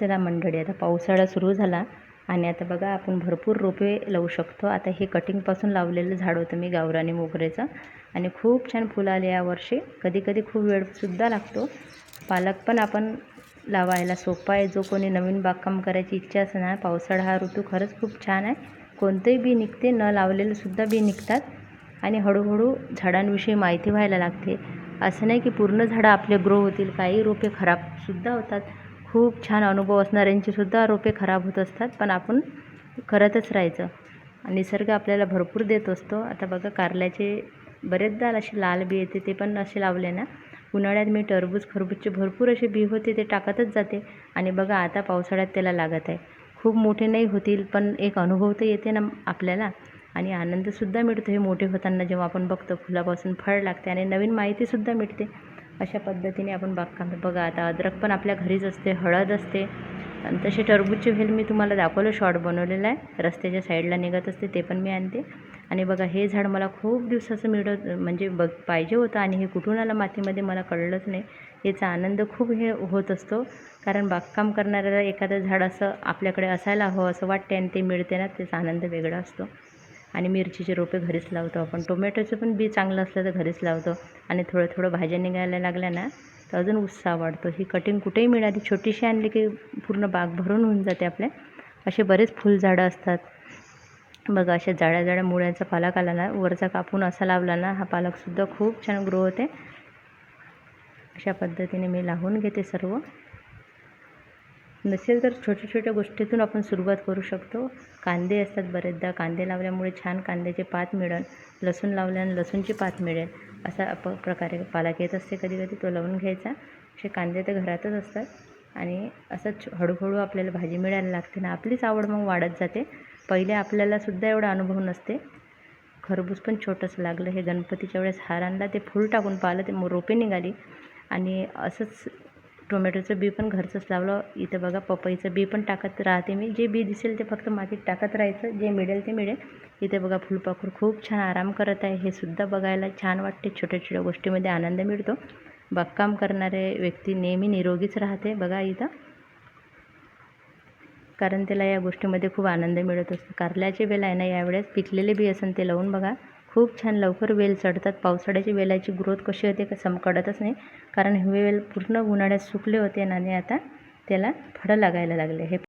चला मंडळी आता पावसाळा सुरू झाला आणि आता बघा आपण भरपूर रोपे लावू शकतो. आता हे कटिंगपासून लावलेलं झाड होतं मी गावरानी मोगऱ्याचं. आणि खूप छान फुलं आले यावर्षी कधी कधी खूप वेळसुद्धा लागतो. पालक पण आपण लावायला सोपा आहे. जो कोणी नवीन बागकाम करायची इच्छा असेल ना पावसाळा हा ऋतू खरंच खूप छान आहे. कोणतेही बी निघते न लावलेलंसुद्धा बी निघतात. आणि हळूहळू झाडांविषयी माहिती व्हायला लागते. असं नाही की पूर्ण झाडं आपले ग्रो होतील. काही रोपे खराबसुद्धा होतात. खूप छान अनुभव असणाऱ्यांची सुद्धा रोपे खराब होत असतात पण आपण करतच राहायचं. निसर्ग आपल्याला भरपूर देत असतो. आता बघा कारल्याचे बरेचदा असे लाल बी येते ते पण असे लावले ना. उन्हाळ्यात मी टरबूज खरबूजचे भरपूर असे बी होते ते टाकतच जाते. आणि बघा आता पावसाळ्यात त्याला लागत आहे. खूप मोठे नाही होतील पण एक अनुभव तर येते ना आपल्याला. आणि आनंदसुद्धा मिळतो हे मोठे होताना जेव्हा आपण बघतो फुलापासून फळ लागते आणि नवीन माहितीसुद्धा मिळते. अशा पद्धतीने आपण बागकाम बघा आता अद्रक पण आपल्या घरीच असते हळद असते. आणि तसे टरबूजचे वेल मी तुम्हाला दाखवलं शॉर्ट बनवलेलं आहे. रस्त्याच्या साईडला निघत असते ते पण मी आणते. आणि बघा हे झाड मला खूप दिवसाचं मिळत म्हणजे बघ पाहिजे होतं आणि हे कुठून आलं मातीमध्ये मला कळलंच नाही. याचा आनंद खूप हे होत असतो. कारण बागकाम करणाऱ्याला एखादं झाड असं आपल्याकडे असायला हवं असं वाटते आणि ते मिळते ना त्याचा आनंद वेगळा असतो. आणि मिरचीचे रोपे घरीच लावतो आपण. टोमॅटोचं पण बी चांगलं असलं तर घरीच लावतो. आणि थोडं थोडं भाज्या निघायला लागल्या ना तर अजून उत्साह वाढतो. ही कटिंग कुठेही मिळाली छोटीशी आणली की पूर्ण बाग भरून होऊन जाते आपल्या असे बरेच फुलझाडं असतात. बघा अशा जाड्या जाड्या मुळ्यांचा पालक आला ना वरचा कापून असा लावला ना हा पालकसुद्धा खूप छान ग्रो होते. अशा पद्धतीने मी लावून घेते सर्व. नसेल तर छोट्या छोट्या गोष्टीतून आपण सुरुवात करू शकतो. कांदे असतात बरेचदा. कांदे लावल्यामुळे छान कांद्याचे पात मिळेल. लसूण लावल्यानं लसूणची पात मिळेल. असा प प्रकारे पालक येत असते कधी कधी तो लावून घ्यायचा. असे कांदे तर घरातच असतात. आणि असंच हळूहळू आपल्याला भाजी मिळायला लागते ना आपलीच आवड मग वाढत जाते. पहिले आपल्यालासुद्धा एवढा अनुभव नसते. खरबूज पण छोटंसं लागलं. हे गणपतीच्या वेळेस हार आणला ते फूल टाकून पाहिलं. ते मग रोपे निघाली. आणि असंच टोमॅटोचं बी पण घरचंच लावलं. इथं बघा पपईचं बी पण टाकत राहते मी. जे बी दिसेल ते फक्त मातीत टाकत राहायचं. जे मिळेल ते मिळेल. इथे बघा फुलपाखरू खूप छान आराम करत आहे. हे सुद्धा बघायला छान वाटते. छोट्या छोट्या गोष्टीमध्ये आनंद मिळतो. बागकाम करणारे व्यक्ती नेहमी निरोगीच राहते बघा इथं. कारण त्याला या गोष्टीमध्ये खूप आनंद मिळत असतो. कारल्याचे बेल आहे ना यावेळेस पिकलेले बी असेल ते लावून बघा. खूप छान लवकर वेल चढतात. पावसाळ्याची वेलाची ग्रोथ कशी होते का समकडतच नाही. कारण हे वेल पूर्ण उन्हाळ्यात सुकले होते आणि आता त्याला फळं लागायला लागले. हे